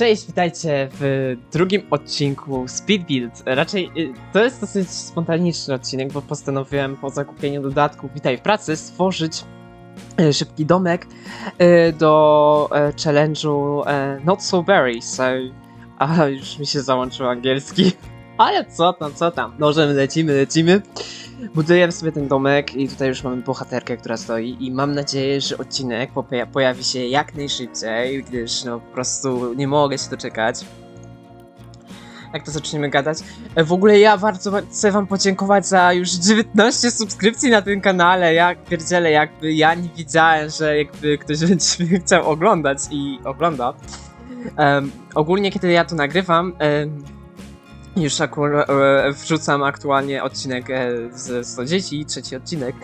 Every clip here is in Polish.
Cześć, witajcie w drugim odcinku Speed Build. Raczej y, to jest dosyć spontaniczny odcinek, bo postanowiłem po zakupieniu dodatków Witaj w pracy stworzyć y, szybki domek y, do e, challenge'u e, Not So Berry. So, a już mi się załączył angielski. Ale co tam, co tam? Nożem lecimy, lecimy. Budujemy sobie ten domek i tutaj już mamy bohaterkę, która stoi i mam nadzieję, że odcinek poja- pojawi się jak najszybciej, gdyż no po prostu nie mogę się doczekać. Jak to zaczniemy gadać? E, W ogóle ja bardzo ba- chcę wam podziękować za już 19 subskrypcji na tym kanale. Ja pierdzielę, jakby ja nie wiedziałem, że jakby ktoś będzie chciał oglądać i ogląda. Ogólnie kiedy ja to nagrywam, już akurat e, wrzucam aktualnie odcinek e, z 100 dzieci, trzeci odcinek,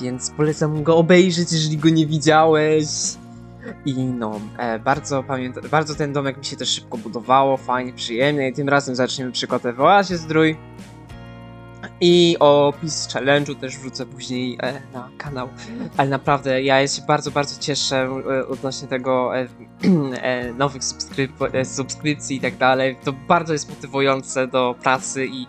więc polecam go obejrzeć, jeżeli go nie widziałeś. I no, e, bardzo pamiętam, bardzo ten domek mi się też szybko budowało, fajnie, przyjemnie i tym razem zaczniemy w Oazie Zdrój. I opis challenge'u też wrzucę później e, na kanał. Ale naprawdę ja się bardzo, bardzo cieszę e, odnośnie tego e, nowych subskryp- subskrypcji i tak dalej. To bardzo jest motywujące do pracy i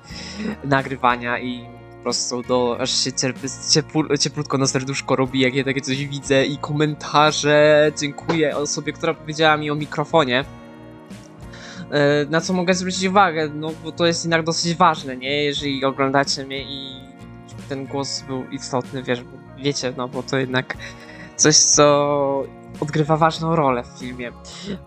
nagrywania i po prostu do aż się cierp- ciepł- cieplutko na serduszko robi, jak ja takie coś widzę i komentarze. Dziękuję osobie, która powiedziała mi o mikrofonie. E, Na co mogę zwrócić uwagę, no bo to jest jednak dosyć ważne, nie? Jeżeli oglądacie mnie i ten głos był istotny, wiesz, wiecie, no bo to jednak coś, co odgrywa ważną rolę w filmie.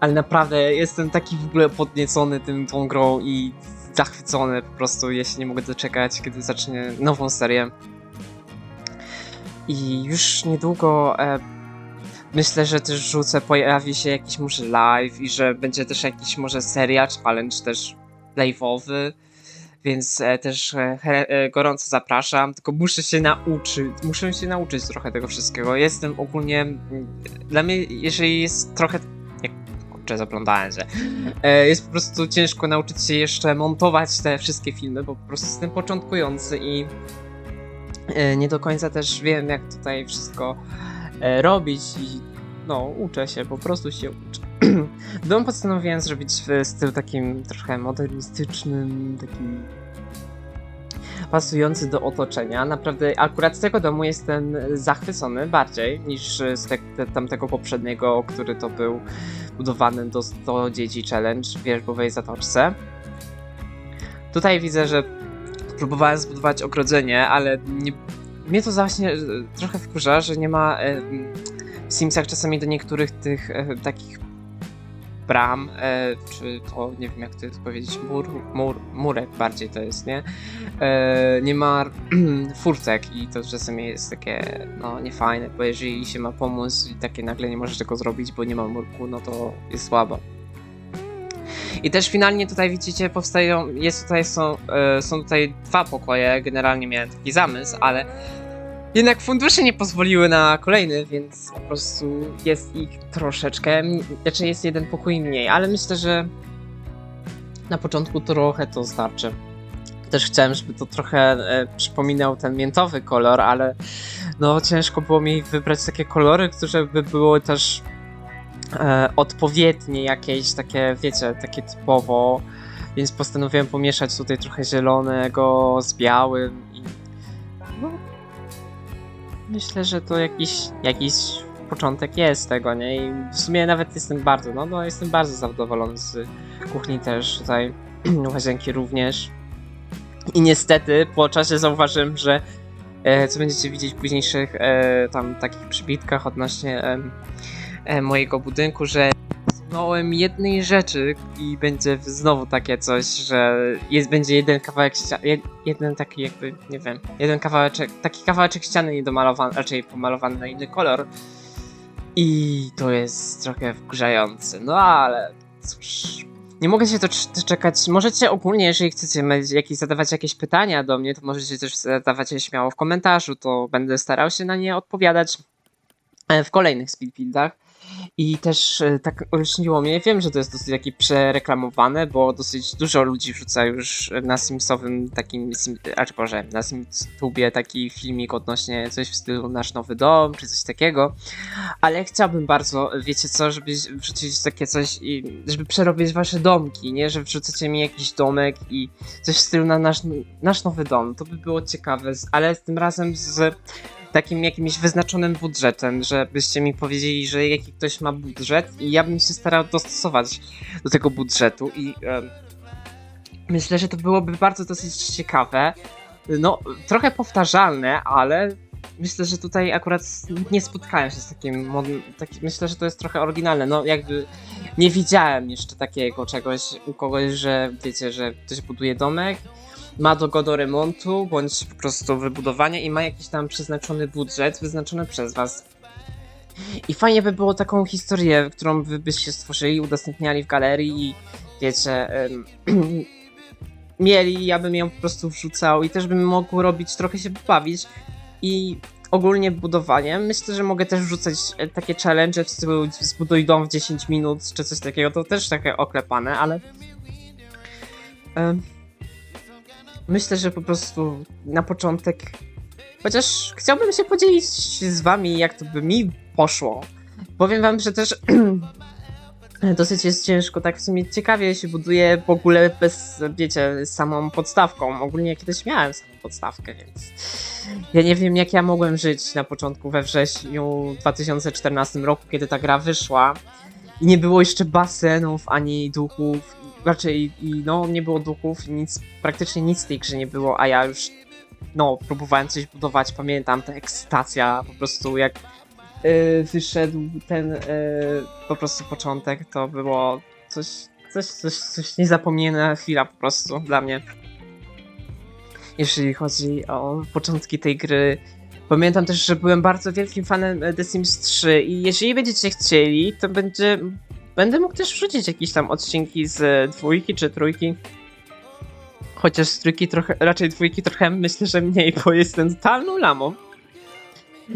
Ale naprawdę jestem taki w ogóle podniecony tym, tą grą i zachwycony po prostu. Się nie mogę doczekać, kiedy zacznie nową serię. I już niedługo e, myślę, że też rzucę, pojawi się jakiś może live i że będzie też jakiś może seria, challenge też live'owy. Więc e, też e, e, gorąco zapraszam, tylko muszę się nauczyć, muszę się nauczyć trochę tego wszystkiego. Jestem ogólnie, dla mnie, jeżeli jest trochę, jak kurczę, zaglądałem się, e, jest po prostu ciężko nauczyć się jeszcze montować te wszystkie filmy, bo po prostu jestem początkujący i e, nie do końca też wiem, jak tutaj wszystko e, robić i no, uczę się, po prostu się uczę. Dom postanowiłem zrobić w stylu takim trochę modernistycznym, takim pasujący do otoczenia. Naprawdę akurat z tego domu jestem zachwycony bardziej niż z te, te, tamtego poprzedniego, który to był budowany do 100 dzieci challenge w wierzbowej zatoczce. Tutaj widzę, że próbowałem zbudować ogrodzenie, ale nie, mnie to właśnie e, trochę wkurza, że nie ma e, w Simsach czasami do niektórych tych e, takich bram, e, czy to nie wiem jak to jest powiedzieć, mur, mur, murek bardziej to jest, nie? E, nie ma furtek i to czasami jest takie, no niefajne, bo jeżeli się ma pomóc i takie nagle nie możesz tego zrobić, bo nie ma murku, no to jest słabo. I też finalnie tutaj widzicie powstają, jest tutaj, są, e, są tutaj dwa pokoje, generalnie miałem taki zamysł, ale jednak fundusze nie pozwoliły na kolejny, więc po prostu jest ich troszeczkę, znaczy jest jeden pokój mniej, ale myślę, że na początku trochę to starczy. Też chciałem, żeby to trochę e, przypominał ten miętowy kolor, ale no ciężko było mi wybrać takie kolory, które by były też e, odpowiednie jakieś takie, wiecie, takie typowo, więc postanowiłem pomieszać tutaj trochę zielonego z białym myślę, że to jakiś, jakiś początek jest tego, nie? I w sumie nawet jestem bardzo, no, no jestem bardzo zadowolony z kuchni też tutaj, łazienki również. I niestety po czasie zauważyłem, że e, co będziecie widzieć w późniejszych e, tam takich przybitkach odnośnie e, e, mojego budynku, że zsunąłem jednej rzeczy i będzie znowu takie coś, że jest, będzie jeden kawałek ściany, jed, jeden taki jakby, nie wiem, jeden kawałeczek, taki kawałeczek ściany niedomalowany, raczej pomalowany na inny kolor. I to jest trochę wkurzające, no ale cóż. Nie mogę się to czekać. Możecie ogólnie, jeżeli chcecie jakieś, zadawać jakieś pytania do mnie, to możecie też zadawać je śmiało w komentarzu, to będę starał się na nie odpowiadać e, w kolejnych speedbuildach. I też e, tak olśniło mnie. Wiem, że to jest dosyć takie przereklamowane, bo dosyć dużo ludzi wrzuca już na Simsowym takim, sim, a czy Boże, na Simtubie taki filmik odnośnie coś w stylu Nasz Nowy Dom, czy coś takiego. Ale chciałbym bardzo, wiecie co, żeby wrzucić takie coś, i żeby przerobić wasze domki, nie? Że wrzucacie mi jakiś domek i coś w stylu na nasz, nasz Nowy Dom. To by było ciekawe, ale tym razem z takim jakimś wyznaczonym budżetem, żebyście mi powiedzieli, że jaki ktoś ma budżet i ja bym się starał dostosować do tego budżetu i em, myślę, że to byłoby bardzo dosyć ciekawe. No, trochę powtarzalne, ale myślę, że tutaj akurat nie spotkałem się z takim, taki, myślę, że to jest trochę oryginalne, no jakby nie widziałem jeszcze takiego czegoś u kogoś, że wiecie, że ktoś buduje domek, ma do go do remontu, bądź po prostu wybudowania i ma jakiś tam przeznaczony budżet, wyznaczony przez was. I fajnie by było taką historię, którą wy byście stworzyli, udostępniali w galerii i wiecie, mieli, ja bym ją po prostu wrzucał i też bym mógł robić, trochę się bawić i ogólnie budowaniem. Myślę, że mogę też wrzucać e, takie challenge w stylu zbuduj dom w 10 minut, czy coś takiego, to też takie oklepane, ale em, myślę, że po prostu na początek chociaż chciałbym się podzielić z wami, jak to by mi poszło. Powiem wam, że też dosyć jest ciężko, tak w sumie ciekawie się buduje w ogóle bez, wiecie, samą podstawką. Ogólnie kiedyś miałem samą podstawkę, więc ja nie wiem jak ja mogłem żyć na początku we wrześniu 2014 roku, kiedy ta gra wyszła i nie było jeszcze basenów ani duchów, raczej i no nie było duchów, nic, praktycznie nic w tej grze nie było, a ja już no próbowałem coś budować, pamiętam ta ekscytacja, po prostu jak y, wyszedł ten y, po prostu początek, to było coś, coś, coś, coś niezapomniana chwila po prostu dla mnie. Jeżeli chodzi o początki tej gry. Pamiętam też, że byłem bardzo wielkim fanem e, The Sims 3 i jeżeli będziecie chcieli, to będzie, będę mógł też wrzucić jakieś tam odcinki z dwójki czy trójki. Chociaż z trójki trochę, raczej dwójki trochę myślę, że mniej, bo jestem totalną lamą.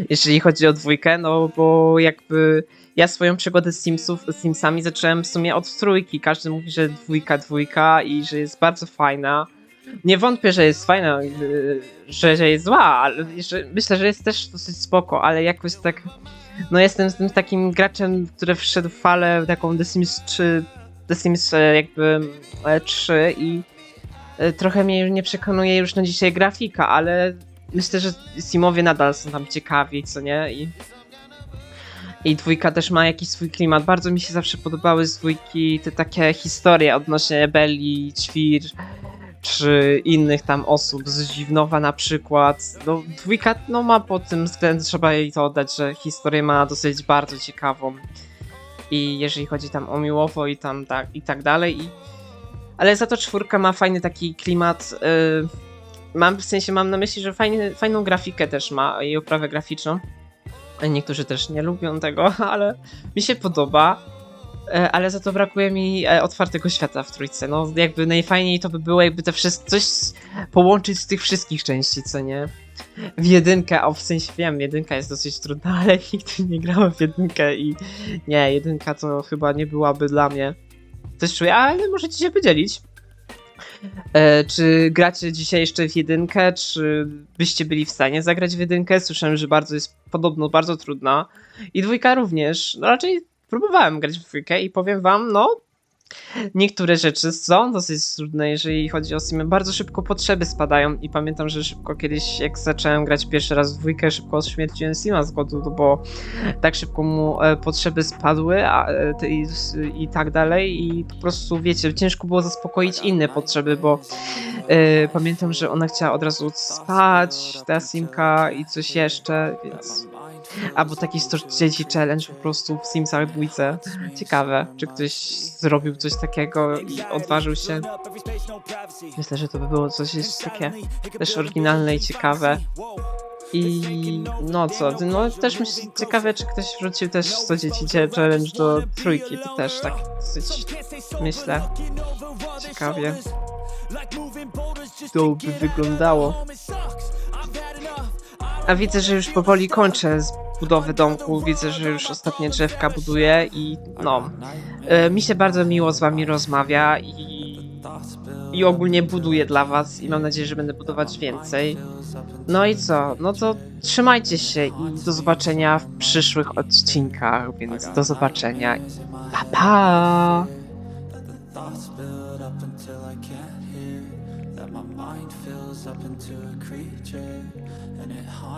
Jeżeli chodzi o dwójkę, no bo jakby ja swoją przygodę z, Simsów, z Simsami zacząłem w sumie od trójki. Każdy mówi, że dwójka, dwójka i że jest bardzo fajna. Nie wątpię, że jest fajna, yy, że, że jest zła, ale że, myślę, że jest też dosyć spoko, ale jakoś tak. No jestem z tym takim graczem, który wszedł w falę taką The Sims 3, The Sims e, jakby e, 3 i e, trochę mnie nie przekonuje już na dzisiaj grafika, ale myślę, że Simowie nadal są tam ciekawi, co nie? I, I dwójka też ma jakiś swój klimat. Bardzo mi się zawsze podobały z dwójki te takie historie odnośnie Belli, Ćwir, czy innych tam osób z Dziwnowa na przykład. No, dwójka no, ma pod tym względem, trzeba jej to oddać, że historię ma dosyć bardzo ciekawą. I jeżeli chodzi tam o Miłowo i tam tak, i tak dalej. I... Ale za to czwórka ma fajny taki klimat. Yy... Mam w sensie mam na myśli, że fajny, fajną grafikę też ma i oprawę graficzną. Niektórzy też nie lubią tego, ale mi się podoba. E, Ale za to brakuje mi e, otwartego świata w trójce. No, jakby najfajniej to by było, jakby te wszystko coś połączyć z tych wszystkich części, co nie? W jedynkę, a w sensie wiem, jedynka jest dosyć trudna, ale nigdy nie grałem w jedynkę i nie, jedynka to chyba nie byłaby dla mnie. Coś czuję, ale możecie się podzielić. E, czy gracie dzisiaj jeszcze w jedynkę? Czy byście byli w stanie zagrać w jedynkę? Słyszałem, że bardzo jest podobno bardzo trudna. I dwójka również. No raczej próbowałem grać w dwójkę i powiem wam, no. Niektóre rzeczy są dosyć trudne, jeżeli chodzi o Simy. Bardzo szybko potrzeby spadają i pamiętam, że szybko kiedyś, jak zacząłem grać pierwszy raz w dwójkę, szybko ośmierciłem Sima z głodu, no bo tak szybko mu e, potrzeby spadły a, e, i, i tak dalej i po prostu, wiecie, ciężko było zaspokoić inne potrzeby, bo e, pamiętam, że ona chciała od razu spać, ta Simka i coś jeszcze, więc... Albo taki 100 dzieci challenge po prostu w Simsach dwójce. Ciekawe, czy ktoś zrobił coś takiego i odważył się. Myślę, że to by było coś takie też oryginalne i ciekawe. I no co, no też myślę, ciekawe, czy ktoś wrzucił też 100 dzieci challenge do trójki, to też tak dosyć, myślę, ciekawie to by wyglądało. A widzę, że już powoli kończę z budowy domku. Widzę, że już ostatnie drzewka buduję i no. e, Mi się bardzo miło z wami rozmawia i, i ogólnie buduję dla was i mam nadzieję, że będę budować więcej. No i co? No to trzymajcie się i do zobaczenia w przyszłych odcinkach, więc do zobaczenia. Pa pa!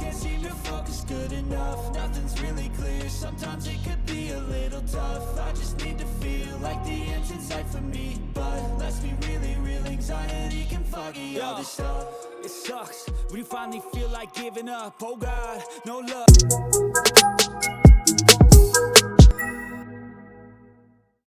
can't seem to focus good enough. Nothing's really clear, sometimes it could be a little tough. I just need to feel like the end's in sight for me. But let's be really real, anxiety can foggy all this stuff. It sucks. When you finally feel like giving up. Oh God, no love.